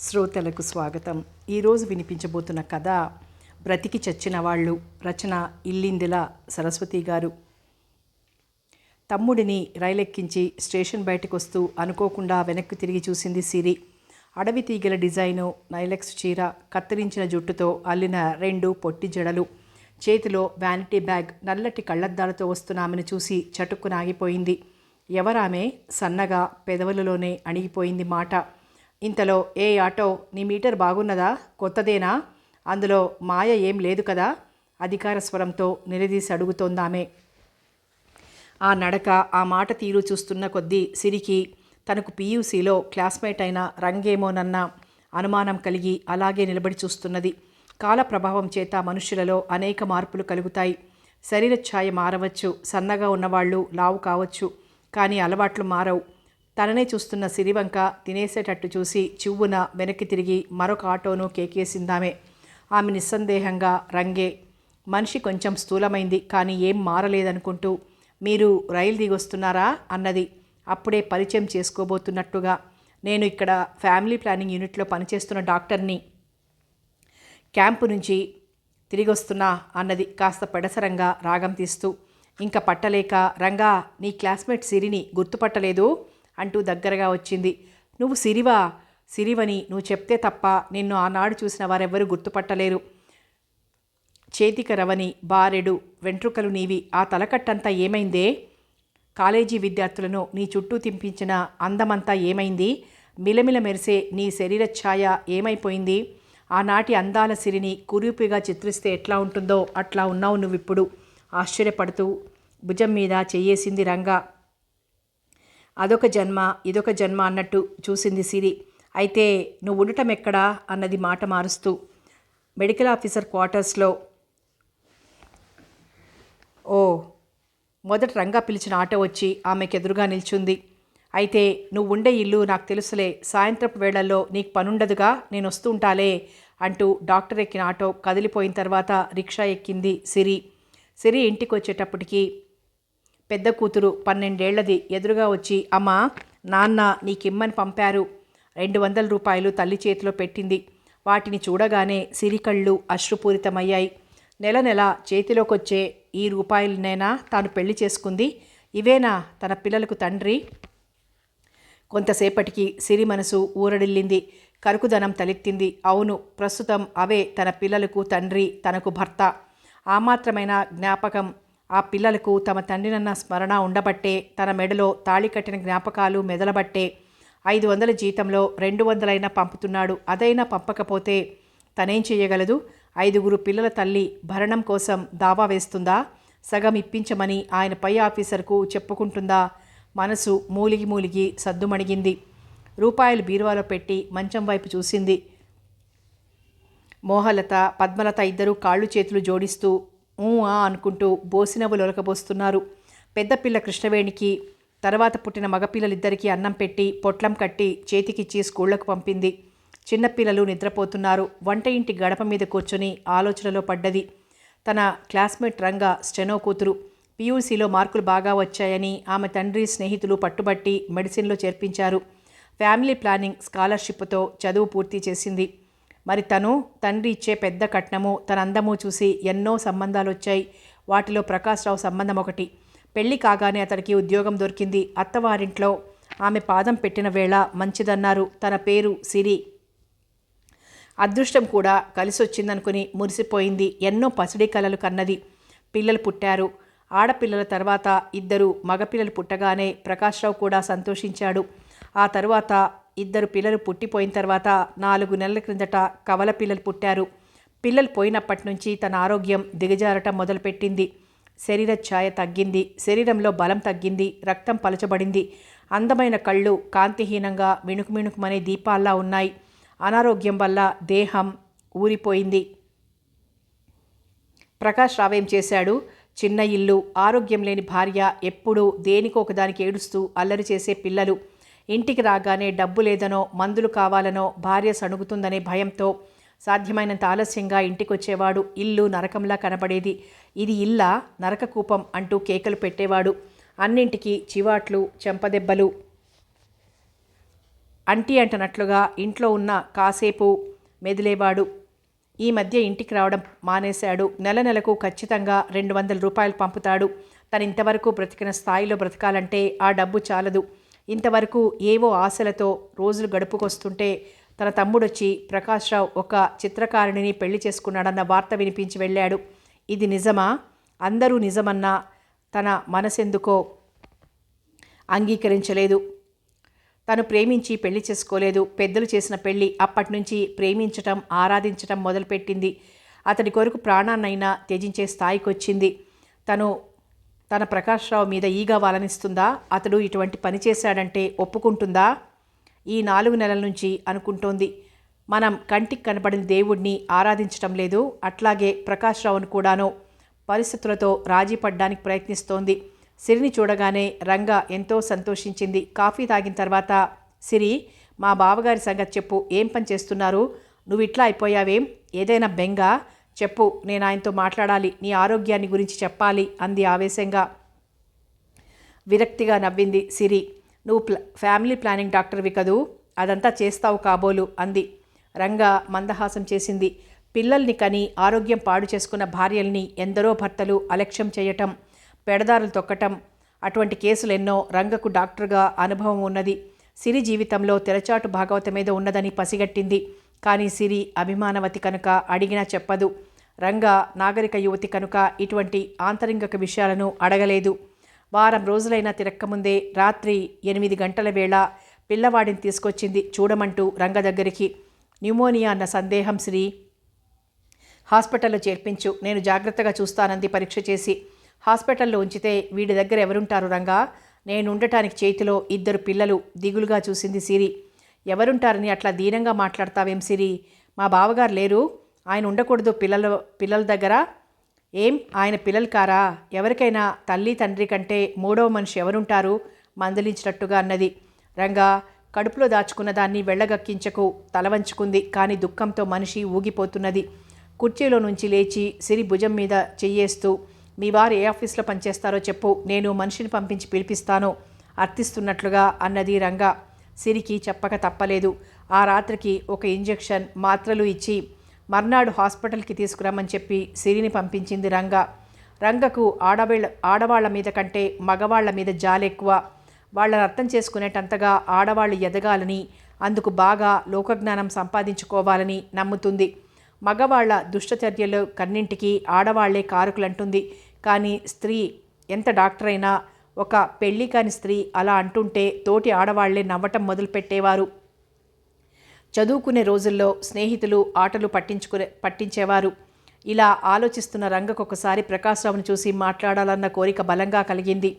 శ్రోతలకు స్వాగతం. ఈరోజు వినిపించబోతున్న కథ బ్రతికి చచ్చిన వాళ్ళు రచన ఇల్లిందిల సరస్వతి గారు. తమ్ముడిని రైలెక్కించి స్టేషన్ బయటకు వస్తూ అనుకోకుండా వెనక్కి తిరిగి చూసింది సిరి. అడవి తీగల డిజైను నైలెక్స్ చీర కత్తిరించిన జుట్టుతో అల్లిన రెండు పొట్టి జడలు. చేతిలో వ్యానిటీ బ్యాగ్ నల్లటి కళ్ళద్దాలతో వస్తున్న ఆమెను చూసి చటుక్కునాగిపోయింది ఎవరామె సన్నగా పెదవులలోనే అణిగిపోయింది మాట. ఇంతలో ఏ ఆటో నీ మీటర్ బాగున్నదా? కొత్తదేనా? అందులో మాయ ఏం లేదు కదా? అధికార స్వరంతో నిలదీసి అడుగుతోందామె. ఆ నడక ఆ మాట తీరు చూస్తున్న కొద్దీ సిరికి తనకు పీయూసీలో క్లాస్మేట్ అయిన రంగేమోనన్న అనుమానం కలిగి అలాగే నిలబడి చూస్తున్నది. కాల ప్రభావం చేత మనుషులలో అనేక మార్పులు కలుగుతాయి. శరీర ఛాయ మారవచ్చు సన్నగా ఉన్నవాళ్ళు లావు కావచ్చు కానీ అలవాట్లు మారవు. తననే చూస్తున్న సిరివంక తినేసేటట్టు చూసి చివ్వున వెనక్కి తిరిగి మరొక ఆటోను కేకేసిందామే. ఆమె నిస్సందేహంగా రంగే మనిషి కొంచెం స్థూలమైంది కానీ ఏం మారలేదనుకుంటూ మీరు రైలు దిగొస్తున్నారా? అన్నది. అప్పుడే పరిచయం చేసుకోబోతున్నట్టుగా నేను ఇక్కడ ఫ్యామిలీ ప్లానింగ్ యూనిట్లో పనిచేస్తున్న డాక్టర్ని క్యాంపు నుంచి తిరిగి వస్తున్నా అన్నది కాస్త పెడసరంగా రాగం తీస్తూ ఇంకా పట్టలేక రంగా నీ క్లాస్మేట్ సిరిని గుర్తుపట్టలేదు? అంటూ దగ్గరగా వచ్చింది. నువ్వు సిరివా సిరివని నువ్వు చెప్తే తప్ప నిన్ను ఆనాడు చూసిన వారెవ్వరూ గుర్తుపట్టలేరు. చేతిక రవని బారెడు వెంట్రుకలు నీవి ఆ తలకట్టంతా ఏమైందే? కాలేజీ విద్యార్థులను నీ చుట్టూ తింపించిన అందమంతా ఏమైంది? మిలమిల మెరిసే నీ శరీర ఛాయ ఏమైపోయింది? ఆనాటి అందాల సిరిని కురూపిగా చిత్రిస్తే ఎట్లా ఉంటుందో అట్లా ఉన్నావు నువ్విప్పుడు. ఆశ్చర్యపడుతూ భుజం మీద చెయ్యేసింది రంగా. అదొక జన్మ ఇదొక జన్మ అన్నట్టు చూసింది సిరి. అయితే నువ్వు ఉండటం ఎక్కడా అన్నది మాట మారుస్తూ మెడికల్ ఆఫీసర్ క్వార్టర్స్లో ఓ మొదట రంగా పిలిచిన ఆటో వచ్చి ఆమెకు ఎదురుగా నిల్చుంది. అయితే నువ్వు ఉండే ఇల్లు నాకు తెలుసులే సాయంత్రపు వేళల్లో నీకు పనుండదుగా నేను వస్తుంటాలే అంటూ డాక్టర్ ఎక్కిన ఆటో కదిలిపోయిన తర్వాత రిక్షా ఎక్కింది సిరి. సిరి ఇంటికి వచ్చేటప్పటికి పెద్ద కూతురు పన్నెండేళ్ళది. ఎదురుగా వచ్చి అమ్మా నాన్న నీకిమ్మని పంపారు. రెండు వందల రూపాయలు తల్లి చేతిలో పెట్టింది. వాటిని చూడగానే సిరికళ్ళు అశ్రుపూరితమయ్యాయి. నెల నెల చేతిలోకొచ్చే ఈ రూపాయలనైనా తాను పెళ్ళి చేసుకుంది? ఇవేనా తన పిల్లలకు తండ్రి కొంతసేపటికి సిరి మనసు ఊరడిల్లింది. కరుకుదనం తలెత్తింది. అవును ప్రస్తుతం అవే తన పిల్లలకు తండ్రి తనకు భర్త. ఆ మాత్రమైన జ్ఞాపకం ఆ పిల్లలకు తమ తండ్రినన్న స్మరణ ఉండబట్టే తన మెడలో తాళి కట్టిన జ్ఞాపకాలు మెదలబట్టే ఐదు వందల జీతంలో రెండు వందలైనా పంపుతున్నాడు. అదైనా పంపకపోతే తనేం చేయగలదు? ఐదుగురు పిల్లల తల్లి భరణం కోసం దావా వేస్తుందా? సగం ఇప్పించమని ఆయన పై ఆఫీసర్కు చెప్పుకుంటుందా? మనసు మూలిగి మూలిగి సద్దుమణిగింది. రూపాయలు బీరువాలో పెట్టి మంచం వైపు చూసింది. మోహలత పద్మలత ఇద్దరూ కాళ్ళు చేతులు జోడిస్తూ ఆ అనుకుంటూ బోసినవ్వులు ఒలకబోస్తున్నారు. పెద్దపిల్ల కృష్ణవేణికి తర్వాత పుట్టిన మగపిల్లలిద్దరికీ అన్నం పెట్టి పొట్లం కట్టి చేతికిచ్చి స్కూళ్ళకు పంపింది. చిన్నపిల్లలు నిద్రపోతున్నారు. వంట ఇంటి గడప మీద కూర్చొని ఆలోచనలో పడ్డది. తన క్లాస్మేట్ రంగా స్టెనో కూతురు. పీయూసీలో మార్కులు బాగా వచ్చాయని ఆమె తండ్రి స్నేహితులు పట్టుబట్టి మెడిసిన్లో చేర్పించారు. ఫ్యామిలీ ప్లానింగ్ స్కాలర్షిప్తో చదువు పూర్తి చేసింది. మరి తను తండ్రి ఇచ్చే పెద్ద కట్నము తన అందము చూసి ఎన్నో సంబంధాలు వచ్చాయి వాటిలో ప్రకాశ్రావు సంబంధం ఒకటి. పెళ్ళి కాగానే అతడికి ఉద్యోగం దొరికింది. అత్తవారింట్లో ఆమె పాదం పెట్టిన వేళ మంచిదన్నారు. తన పేరు సిరి. అదృష్టం కూడా కలిసొచ్చిందనుకుని మురిసిపోయింది. ఎన్నో పసిడి కలలు కన్నది. పిల్లలు పుట్టారు. ఆడపిల్లల తర్వాత ఇద్దరు మగపిల్లలు పుట్టగానే ప్రకాశ్రావు కూడా సంతోషించాడు. ఆ తర్వాత ఇద్దరు పిల్లలు పుట్టిపోయిన తర్వాత నాలుగు నెలల క్రిందట కవల పిల్లలు పుట్టారు. పిల్లలు పోయినప్పటి నుంచి తన ఆరోగ్యం దిగజారటం మొదలుపెట్టింది. శరీర ఛాయ తగ్గింది. శరీరంలో బలం తగ్గింది. రక్తం పలచబడింది. అందమైన కళ్ళు కాంతిహీనంగా మిణుకు మిణుకుమనే దీపాల్లా ఉన్నాయి. అనారోగ్యం వల్ల దేహం ఊరిపోయింది. ప్రకాష్ రావేం చేశాడు? చిన్న ఇల్లు ఆరోగ్యం లేని భార్య ఎప్పుడూ దేనికో ఒకదానికి ఏడుస్తూ అల్లరి చేసే పిల్లలు. ఇంటికి రాగానే డబ్బు లేదనో మందులు కావాలనో భార్య సణుగుతుందనే భయంతో సాధ్యమైనంత ఆలస్యంగా ఇంటికొచ్చేవాడు ఇల్లు నరకంలా కనబడేది. ఇది ఇల్లా? నరకకూపం అంటూ కేకలు పెట్టేవాడు. అన్నింటికి చివాట్లు చెంపదెబ్బలు. అంటీ అంటనట్లుగా ఇంట్లో ఉన్న కాసేపు మెదిలేవాడు. ఈ మధ్య ఇంటికి రావడం మానేశాడు. నెల నెలకు ఖచ్చితంగా రెండు వందల రూపాయలు పంపుతాడు. తను ఇంతవరకు బ్రతికిన స్థాయిలో బ్రతకాలంటే ఆ డబ్బు చాలదు. ఇంతవరకు ఏవో ఆశలతో రోజులు గడుపుకొస్తుంటే తన తమ్ముడొచ్చి ప్రకాశ్రావు ఒక చిత్రకారిణిని పెళ్ళి చేసుకున్నాడన్న వార్త వినిపించి వెళ్ళాడు. ఇది నిజమా? అందరూ నిజమన్నా తన మనసెందుకో అంగీకరించలేదు. తను ప్రేమించి పెళ్ళి చేసుకోలేదు. పెద్దలు చేసిన పెళ్ళి అప్పటి నుంచి ప్రేమించటం ఆరాధించటం మొదలుపెట్టింది. అతడి కొరకు ప్రాణాన్నైనా త్యజించే స్థాయికి వచ్చింది తను తన ప్రకాశ్రావు మీద ఈగా వాలనిస్తుందా? అతడు ఇటువంటి పని చేశాడంటే ఒప్పుకుంటుందా? ఈ నాలుగు నెలల నుంచి అనుకుంటోంది. మనం కంటికి కనబడిన దేవుడిని ఆరాధించటం లేదు. అట్లాగే ప్రకాశ్రావును కూడాను పరిస్థితులతో రాజీ పడ్డానికి ప్రయత్నిస్తోంది. సిరిని చూడగానే రంగ ఎంతో సంతోషించింది. కాఫీ తాగిన తర్వాత సిరి మా బావగారి సంగతి చెప్పు. ఏం పని చేస్తున్నారు? నువ్వు ఇట్లా అయిపోయావేం? ఏదైనా బెంగ? చెప్పు నేను ఆయనతో మాట్లాడాలి నీ ఆరోగ్యాన్ని గురించి చెప్పాలి అంది ఆవేశంగా. విరక్తిగా నవ్వింది సిరి. నువ్వు ప్ల ఫ్యామిలీ ప్లానింగ్ డాక్టర్వి కదూ? అదంతా చేస్తావు కాబోలు అంది. రంగా మందహాసం చేసింది. పిల్లల్ని కని ఆరోగ్యం పాడు చేసుకున్న భార్యల్ని ఎందరో భర్తలు అలక్ష్యం చేయటం పెడదారులు తొక్కటం అటువంటి కేసులు ఎన్నో రంగకు డాక్టర్గా అనుభవం ఉన్నది. సిరి జీవితంలో తెరచాటు భాగవత మీద ఉన్నదని పసిగట్టింది. కానీ సిరి అభిమానవతి కనుక అడిగినా చెప్పదు. రంగా నాగరిక యువతి కనుక ఇటువంటి ఆంతరింగక విషయాలను అడగలేదు. వారం రోజులైనా తిరక్కముందే రాత్రి ఎనిమిది గంటల వేళ పిల్లవాడిని తీసుకొచ్చింది చూడమంటూ రంగ దగ్గరికి. న్యూమోనియా అన్న సందేహం శ్రీ హాస్పిటల్లో చేర్పించు నేను జాగ్రత్తగా చూస్తానంది పరీక్ష చేసి. హాస్పిటల్లో ఉంచితే వీడి దగ్గర ఎవరుంటారు రంగా? నేను ఉండటానికి చేతిలో ఇద్దరు పిల్లలు దిగులుగా చూసింది సిరి. ఎవరుంటారని అట్లా దీనంగా మాట్లాడతావేం సిరి? మా బావగారు లేరు? ఆయన ఉండకూడదు పిల్లల పిల్లల దగ్గర. ఏం? ఆయన పిల్లలు కారా? ఎవరికైనా తల్లి తండ్రి కంటే మూడవ మనిషి ఎవరుంటారు? మందలించినట్టుగా అన్నది. రంగా కడుపులో దాచుకున్న దాన్ని వెళ్ళగక్కించకు తలవంచుకుంది కానీ దుఃఖంతో మనిషి ఊగిపోతున్నది. కుర్చీలో నుంచి లేచి సిరి భుజం మీద చెయ్యేస్తూ మీ వారు ఏ ఆఫీస్లో పనిచేస్తారో చెప్పు. నేను మనిషిని పంపించి పిలిపిస్తాను. అర్థిస్తున్నట్లుగా అన్నది రంగా. సిరికి చెప్పక తప్పలేదు. ఆ రాత్రికి ఒక ఇంజెక్షన్ మాత్రలు ఇచ్చి మర్నాడు హాస్పిటల్కి తీసుకురామని చెప్పి సిరిని పంపించింది రంగ. రంగకు ఆడవాళ్ళ ఆడవాళ్ళ మీద కంటే మగవాళ్ళ మీద జాలెక్కువ వాళ్ళని అర్థం చేసుకునేటంతగా ఆడవాళ్ళు ఎదగాలని అందుకు బాగా లోకజ్ఞానం సంపాదించుకోవాలని నమ్ముతుంది. మగవాళ్ళ దుష్టచర్యలు కన్నింటికి ఆడవాళ్ళే కారుకులంటుంది. కానీ స్త్రీ ఎంత డాక్టర్ అయినా ఒక పెళ్ళి కాని స్త్రీ అలా అంటుంటే తోటి ఆడవాళ్ళే నవ్వటం మొదలుపెట్టేవారు. చదువుకునే రోజుల్లో స్నేహితులు ఆటలు పట్టించుకునే పట్టించేవారు. ఇలా ఆలోచిస్తున్న రంగకు ఒకసారి ప్రకాశ్రావును చూసి మాట్లాడాలన్న కోరిక బలంగా కలిగింది.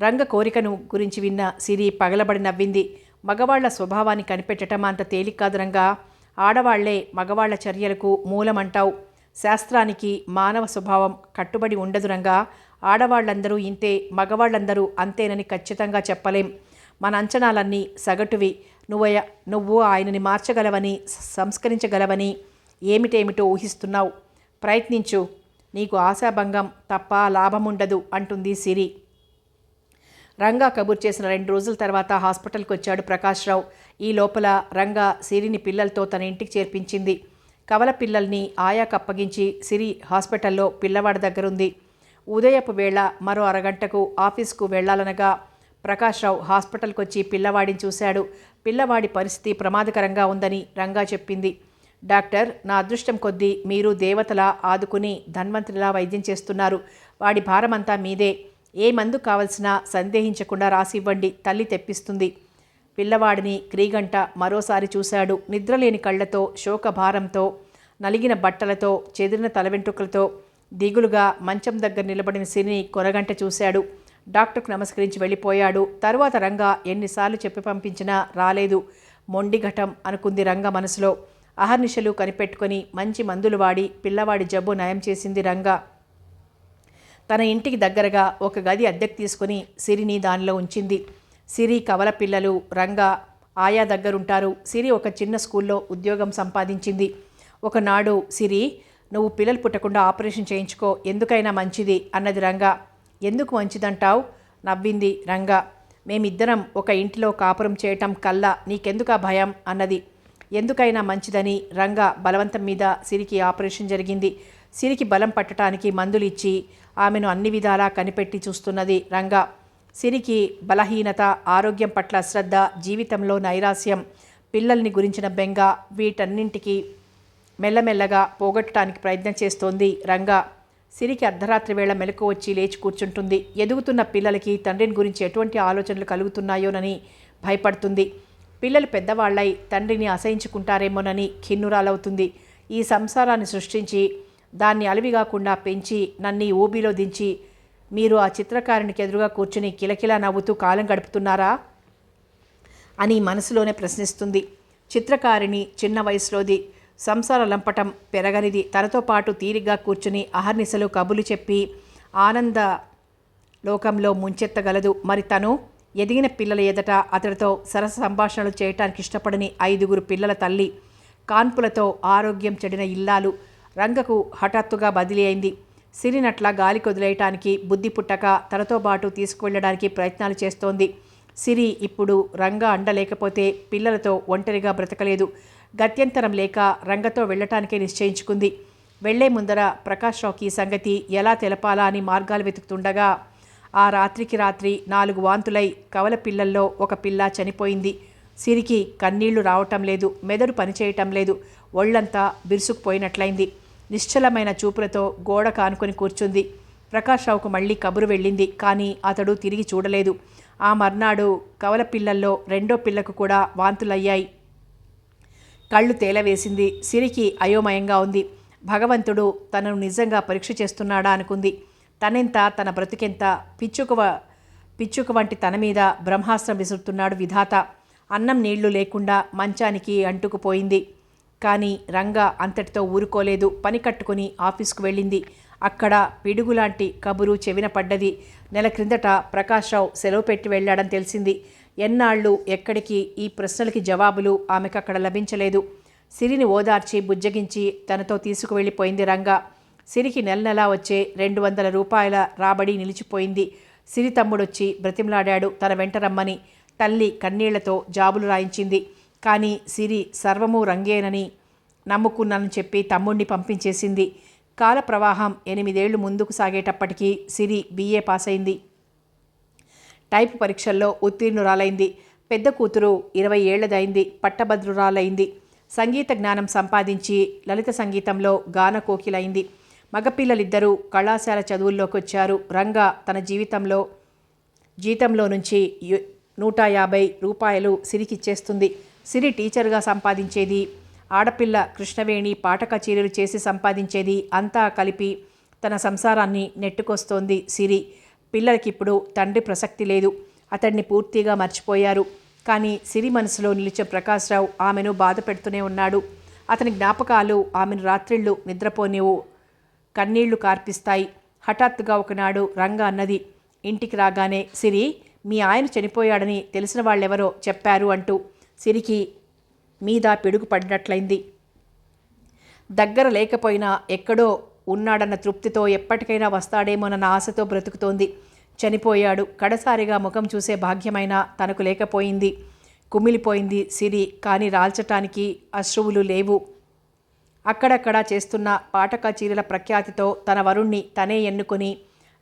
రంగ కోరికను గురించి విన్న సిరి పగలబడి నవ్వింది. మగవాళ్ళ స్వభావాన్ని కనిపెట్టడం అంత తేలిక కాదు రంగా. ఆడవాళ్ళే మగవాళ్ళ చర్యలకు మూలమంటావు. శాస్త్రానికి మానవ స్వభావం కట్టుబడి ఉండదు రంగా. ఆడవాళ్ళందరూ ఇంతే మగవాళ్ళందరూ అంతేనని ఖచ్చితంగా చెప్పలేం. మన అంచనాలన్నీ సగటువి. నువ్వు నువ్వు ఆయనని మార్చగలవని సంస్కరించగలవని ఏమిటేమిటో ఊహిస్తున్నావు. ప్రయత్నించు. నీకు ఆశాభంగం తప్ప లాభముండదు అంటుంది సిరి. రంగా కబుర్ చేసిన రెండు రోజుల తర్వాత హాస్పిటల్కి వచ్చాడు ప్రకాశ్రావు ఈ లోపల రంగా సిరిని పిల్లలతో తన ఇంటికి చేర్పించింది. కవల పిల్లల్ని ఆయాకు అప్పగించి సిరి హాస్పిటల్లో పిల్లవాడి దగ్గరుంది. ఉదయపు వేళ మరో అరగంటకు ఆఫీస్కు వెళ్ళాలనగా ప్రకాశ్రావు హాస్పిటల్కి వచ్చి పిల్లవాడిని చూశాడు. పిల్లవాడి పరిస్థితి ప్రమాదకరంగా ఉందని రంగా చెప్పింది. డాక్టర్ నా అదృష్టం కొద్దీ మీరు దేవతలా ఆదుకుని ధన్వంతుడిలా వైద్యం చేస్తున్నారు. వాడి భారమంతా మీదే. ఏ మందు కావలసినా సందేహించకుండా రాసివ్వండి తల్లి తెప్పిస్తుంది. పిల్లవాడిని క్రీగంట మరోసారి చూశాడు. నిద్రలేని కళ్ళతో శోకభారంతో నలిగిన బట్టలతో చెదిరిన తలవెంట్రుకలతో దిగులుగా మంచం దగ్గర నిలబడిన సిరిని కొరగంట చూశాడు. డాక్టర్కు నమస్కరించి వెళ్ళిపోయాడు. తరువాత రంగా ఎన్నిసార్లు చెప్పి పంపించినా రాలేదు. మొండిఘటం అనుకుంది రంగ మనసులో. అహర్నిశలు కనిపెట్టుకొని మంచి మందులు వాడి పిల్లవాడి జబ్బు నయం చేసింది రంగా. తన ఇంటికి దగ్గరగా ఒక గది అద్దెకు తీసుకుని సిరిని దానిలో ఉంచింది. సిరి కవల పిల్లలు రంగా ఆయా దగ్గరుంటారు. సిరి ఒక చిన్న స్కూల్లో ఉద్యోగం సంపాదించింది. ఒకనాడు సిరి నువ్వు పిల్లలు పుట్టకుండా ఆపరేషన్ చేయించుకో. ఎందుకైనా మంచిది అన్నది రంగా. ఎందుకు మంచిదంటావు? నవ్వింది రంగా. మేమిద్దరం ఒక ఇంటిలో కాపురం చేయటం కల్లా నీకెందుకా భయం? అన్నది. ఎందుకైనా మంచిదని రంగా బలవంతం మీద సిరికి ఆపరేషన్ జరిగింది. సిరికి బలం పట్టడానికి మందులు ఇచ్చి ఆమెను అన్ని విధాలా కనిపెట్టి చూస్తున్నది రంగా. సిరికి బలహీనత ఆరోగ్యం పట్ల శ్రద్ధ జీవితంలో నైరాస్యం పిల్లల్ని గురించిన బెంగ వీటన్నింటికి మెల్లమెల్లగా పోగొట్టడానికి ప్రయత్నం చేస్తోంది రంగా. సిరికి అర్ధరాత్రి వేళ మెలకు వచ్చి లేచి కూర్చుంటుంది. ఎదుగుతున్న పిల్లలకి తండ్రిని గురించి ఎటువంటి ఆలోచనలు కలుగుతున్నాయోనని భయపడుతుంది. పిల్లలు పెద్దవాళ్ళై తండ్రిని అసహించుకుంటారేమోనని ఖిన్నురాలవుతుంది. ఈ సంసారాన్ని సృష్టించి దాన్ని అలవిగాకుండా పెంచి నన్ను ఓబీలో ఊబిలో దించి మీరు ఆ చిత్రకారునికి ఎదురుగా కూర్చుని కిలకిలా నవ్వుతూ కాలం గడుపుతున్నారా? అని మనసులోనే ప్రశ్నిస్తుంది. చిత్రకారిణి చిన్న వయసులోది సంసార లంపటం పెరగనిది. తనతో పాటు తీరిగ్గా కూర్చుని అహర్నిశలు కబులు చెప్పి ఆనంద లోకంలో ముంచెత్తగలదు. మరి తను ఎదిగిన పిల్లల ఎదట అతడితో సరస సంభాషణలు చేయటానికి ఇష్టపడని ఐదుగురు పిల్లల తల్లి కాన్పులతో ఆరోగ్యం చెడిన ఇల్లాలు రంగకు హఠాత్తుగా బదిలీ అయింది. సిరినట్ల గాలి కొదిలేయటానికి బుద్ధి పుట్టక తనతో పాటు తీసుకువెళ్ళడానికి ప్రయత్నాలు చేస్తోంది. సిరి ఇప్పుడు రంగ అండలేకపోతే పిల్లలతో ఒంటరిగా బ్రతకలేదు. గత్యంతరం లేక రంగతో వెళ్ళటానికే నిశ్చయించుకుంది. వెళ్ళే ముందర ప్రకాష్ రావుకి ఈ సంగతి ఎలా తెలపాలా అని మార్గాలు వెతుకుతుండగా ఆ రాత్రికి రాత్రి నాలుగు వాంతులై కవల పిల్లల్లో ఒక పిల్ల చనిపోయింది. సిరికి కన్నీళ్ళు రావటం లేదు మెదడు పనిచేయటం లేదు ఒళ్ళంతా బిరుసుకుపోయినట్లయింది. నిశ్చలమైన చూపులతో గోడ కానుకొని కూర్చుంది. ప్రకాష్ రావుకు మళ్ళీ కబురు వెళ్ళింది కానీ అతడు తిరిగి చూడలేదు. ఆ మర్నాడు కవల పిల్లల్లో రెండో పిల్లకు కూడా వాంతులయ్యాయి. కళ్ళు తేలవేసింది. సిరికి అయోమయంగా ఉంది. భగవంతుడు తనను నిజంగా పరీక్ష చేస్తున్నాడా అనుకుంది. తనెంత తన బ్రతుకెంత? పిచ్చుక పిచ్చుక వంటి తన మీద బ్రహ్మాస్త్రం విసురుతున్నాడు విధాత. అన్నం నీళ్ళు లేకుండా మంచానికి అంటుకుపోయింది. కానీ రంగ అంతటితో ఊరుకోలేదు. పని కట్టుకుని ఆఫీస్కు వెళ్ళింది. అక్కడ పిడుగులాంటి కబురు చెవిన పడ్డది. నెల క్రిందట ప్రకాష్ రావు సెలవు పెట్టి వెళ్ళాడని తెలిసింది. ఎన్నాళ్ళు ఎక్కడికి ఈ ప్రశ్నలకి జవాబులు ఆమెకు అక్కడ లభించలేదు. సిరిని ఓదార్చి బుజ్జగించి తనతో తీసుకువెళ్ళిపోయింది రంగ. సిరికి నెల నెలా వచ్చే రెండు వందల రూపాయల రాబడి నిలిచిపోయింది. సిరి తమ్ముడొచ్చి బ్రతిమలాడాడు తన వెంట రమ్మని. తల్లి కన్నీళ్ళతో జాబులు రాయించింది. కానీ సిరి సర్వము రంగేనని నమ్ముకున్నానని చెప్పి తమ్ముణ్ణి పంపించేసింది. కాల ప్రవాహం ఎనిమిదేళ్ళు ముందుకు సాగేటప్పటికీ సిరి బీఏ పాస్ అయింది టైప్ పరీక్షల్లో ఉత్తీర్ణురాలైంది. పెద్ద కూతురు ఇరవై ఏళ్ళదైంది. పట్టభద్రురాలైంది. సంగీత జ్ఞానం సంపాదించి లలిత సంగీతంలో గాన కోకిలైంది. మగపిల్లలిద్దరూ కళాశాల చదువుల్లోకి వచ్చారు రంగ తన జీవితంలో జీతంలో నుంచి నూట యాభై రూపాయలు సిరికిచ్చేస్తుంది. సిరి టీచర్గా సంపాదించేది ఆడపిల్ల కృష్ణవేణి పాట కచేరీలు చేసి సంపాదించేది అంతా కలిపి తన సంసారాన్ని నెట్టుకొస్తోంది సిరి. పిల్లలకిప్పుడు తండ్రి ప్రసక్తి లేదు. అతన్ని పూర్తిగా మర్చిపోయారు. కానీ సిరి మనసులో నిలిచే ప్రకాశ్రావు ఆమెను బాధ పెడుతూనే ఉన్నాడు. అతని జ్ఞాపకాలు ఆమెను రాత్రిళ్ళు నిద్రపోనివు కన్నీళ్ళు కార్పిస్తాయి. హఠాత్తుగా ఒకనాడు రంగ అన్నది ఇంటికి రాగానే సిరి మీ ఆయన చనిపోయాడని తెలిసిన వాళ్ళెవరో చెప్పారు అంటూ సిరికి మీద పిడుగు పడినట్లయింది. దగ్గర లేకపోయినా ఎక్కడో ఉన్నాడన్న తృప్తితో ఎప్పటికైనా వస్తాడేమోనన్న ఆశతో బ్రతుకుతోంది. చనిపోయాడు. కడసారిగా ముఖం చూసే భాగ్యమైనా తనకు లేకపోయింది. కుమిలిపోయింది సిరి కానీ రాల్చటానికి అశ్రువులు లేవు. అక్కడక్కడ చేస్తున్న పాట చీరల ప్రఖ్యాతితో తన వరుణ్ణి తనే ఎన్నుకొని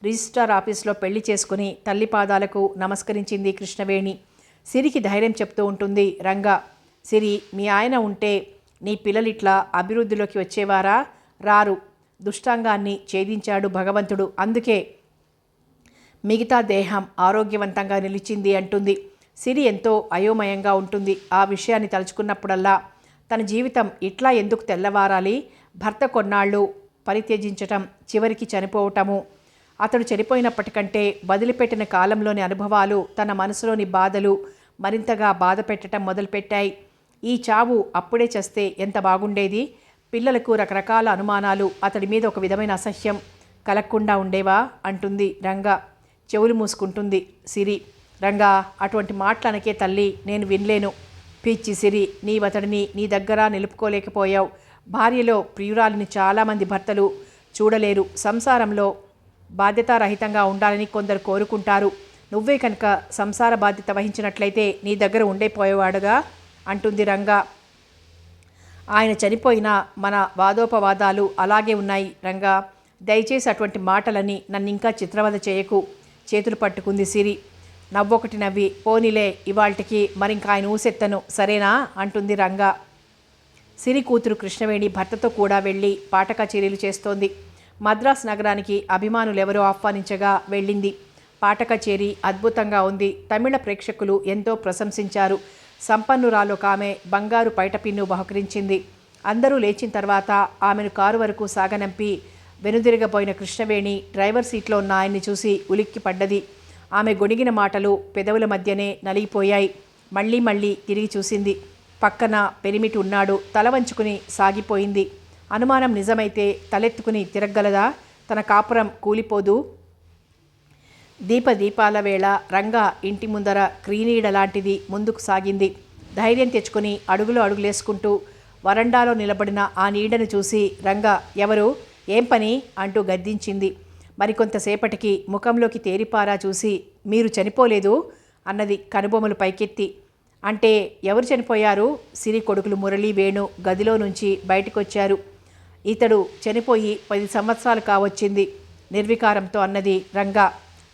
రిజిస్ట్రార్ ఆఫీస్లో పెళ్ళి చేసుకుని తల్లి పాదాలకు నమస్కరించింది కృష్ణవేణి. సిరికి ధైర్యం చెప్తూ ఉంటుంది రంగా సిరి మీ ఆయన ఉంటే నీ పిల్లలిట్లా అభివృద్ధిలోకి వచ్చేవారా? రారు. దుష్టాంగాన్ని ఛేదించాడు భగవంతుడు. అందుకే మిగతా దేహం ఆరోగ్యవంతంగా నిలిచింది అంటుంది. సిరి ఎంతో అయోమయంగా ఉంటుంది. ఆ విషయాన్ని తలుచుకున్నప్పుడల్లా తన జీవితం ఇట్లా ఎందుకు తెల్లవారాలి? భర్త కొన్నాళ్ళు పరిత్యజించటం చివరికి చనిపోవటము. అతడు చనిపోయినప్పటికంటే వదిలిపెట్టిన కాలంలోని అనుభవాలు తన మనసులోని బాధలు మరింతగా బాధ పెట్టడం మొదలుపెట్టాయి. ఈ చావు అప్పుడే చేస్తే ఎంత బాగుండేది? పిల్లలకు రకరకాల అనుమానాలు అతడి మీద ఒక విధమైన అసహ్యం. కలగకుండా ఉండేవా? అంటుంది రంగా. చెవులు మూసుకుంటుంది సిరి. రంగా అటువంటి మాటలనకే తల్లి నేను వినలేను. పిచ్చి సిరి నీవతడిని నీ దగ్గర నిలుపుకోలేకపోయావు. భార్యలో ప్రియురాలిని చాలామంది భర్తలు చూడలేరు. సంసారంలో బాధ్యతారహితంగా ఉండాలని కొందరు కోరుకుంటారు. నువ్వే కనుక సంసార బాధ్యత వహించినట్లయితే నీ దగ్గర ఉండేపోయేవాడుగా? అంటుంది రంగా. ఆయన చనిపోయిన మన వాదోపవాదాలు అలాగే ఉన్నాయి రంగా. దయచేసి అటువంటి మాటలని నన్ను ఇంకా చిత్రవద చేయకు. చేతులు పట్టుకుంది సిరి. నవ్వొకటి నవ్వి పోనీలే ఇవాల్టికి మరింక ఆయన ఊసెత్తను సరేనా? అంటుంది రంగా. సిరి కూతురు కృష్ణవేణి భర్తతో కూడా వెళ్ళి పాట కచేరీలు చేస్తోంది. మద్రాస్ నగరానికి అభిమానులెవరో ఆహ్వానించగా వెళ్ళింది. పాట కచేరీ అద్భుతంగా ఉంది. తమిళ ప్రేక్షకులు ఎంతో ప్రశంసించారు. సంపన్నురాలు ఆమె బంగారు పైటపిన్ను బహుకరించింది అందరూ లేచిన తర్వాత ఆమెను కారు వరకు సాగనంపి వెనుదిరగబోయిన కృష్ణవేణి డ్రైవర్ సీట్లో ఉన్న ఆయన్ని చూసి ఉలిక్కి పడ్డది. ఆమె గొణిగిన మాటలు పెదవుల మధ్యనే నలిగిపోయాయి. మళ్ళీ మళ్ళీ తిరిగి చూసింది. పక్కన పెరిమిటి ఉన్నాడు. తల వంచుకుని సాగిపోయింది. అనుమానం నిజమైతే తలెత్తుకుని తిరగలదా తన కాపురం కూలిపోదు. దీప దీపాల వేళ రంగా ఇంటి ముందర క్రీనీడ లాంటిది ముందుకు సాగింది. ధైర్యం తెచ్చుకొని అడుగులు అడుగులేసుకుంటూ వరండాలో నిలబడిన ఆ నీడను చూసి రంగా ఎవరు? ఏం పని? అంటూ గద్దించింది. మరికొంతసేపటికి ముఖంలోకి తేరిపారా చూసి మీరు చనిపోలేదు? అన్నది కనుబొమ్మలు పైకెత్తి అంటే ఎవరు చనిపోయారు? సిరి కొడుకులు మురళీ వేణు గదిలో నుంచి బయటకొచ్చారు. ఇతడు చనిపోయి పది సంవత్సరాలు కావచ్చింది నిర్వికారంతో అన్నది రంగా.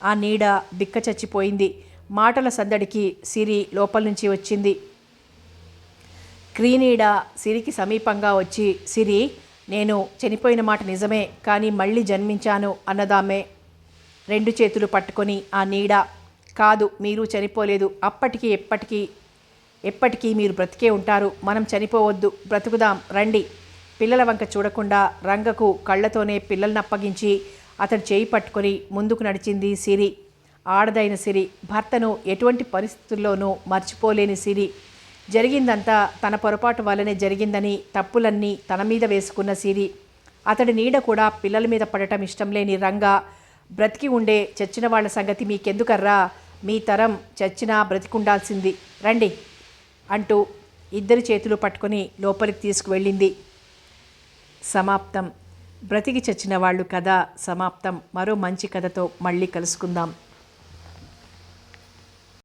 ఆ నీడ బిక్క చచ్చిపోయింది. మాటల సందడికి సిరి లోపల నుంచి వచ్చింది. క్రీనీడ సిరికి సమీపంగా వచ్చి సిరి నేను చనిపోయిన మాట నిజమే కానీ మళ్ళీ జన్మించాను అన్నదామే రెండు చేతులు పట్టుకొని ఆ నీడ కాదు మీరు చనిపోలేదు. అప్పటికీ ఎప్పటికీ ఎప్పటికీ మీరు బ్రతికే ఉంటారు. మనం చనిపోవద్దు. బ్రతుకుదాం. రండి. పిల్లల వంక చూడకుండా రంగకు కళ్ళతోనే పిల్లల్ని అప్పగించి అతడు చేయి పట్టుకొని ముందుకు నడిచింది సిరి. ఆడదైన సిరి భర్తను ఎటువంటి పరిస్థితుల్లోనూ మర్చిపోలేని సిరి. జరిగిందంతా తన పొరపాటు వల్లనే జరిగిందని తప్పులన్నీ తన మీద వేసుకున్న సిరి. అతడి నీడ కూడా పిల్లల మీద పడటం ఇష్టం లేని రంగా బ్రతికి ఉండే చచ్చిన వాళ్ళ సంగతి మీకెందుకర్రా? మీ తరం చచ్చినా బ్రతికుండాల్సింది. రండి అంటూ ఇద్దరి చేతులు పట్టుకొని లోపలికి తీసుకువెళ్ళింది. సమాప్తం. బ్రతికి చచ్చిన వాళ్ళు కథ సమాప్తం. మరో మంచి కథతో మళ్ళీ కలుసుకుందాం.